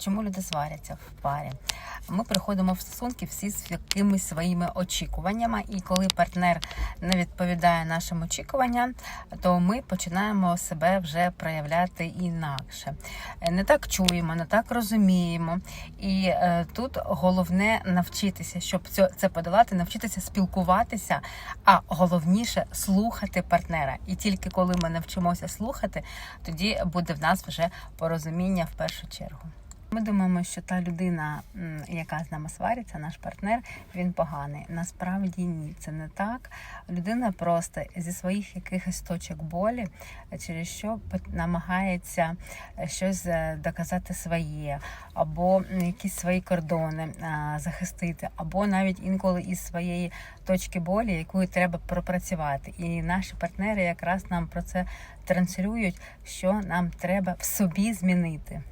Чому люди сваряться в парі? Ми приходимо в стосунки всі з якимись своїми очікуваннями, і коли партнер не відповідає нашим очікуванням, то ми починаємо себе вже проявляти інакше. Не так чуємо, не так розуміємо. І е, тут головне навчитися, щоб це подолати, навчитися спілкуватися, а головніше слухати партнера. І тільки коли ми навчимося слухати, тоді буде в нас вже порозуміння в першу чергу. Ми думаємо, що та людина, яка з нами свариться, наш партнер, він поганий. Насправді ні, це не так. Людина просто зі своїх якихось точок болі, через що намагається е, щось е, доказати своє, або якісь свої кордони захистити, або навіть інколи із своєї точки болі, якою треба пропрацювати. І наші партнери якраз нам про це транслюють, що нам треба в собі змінити.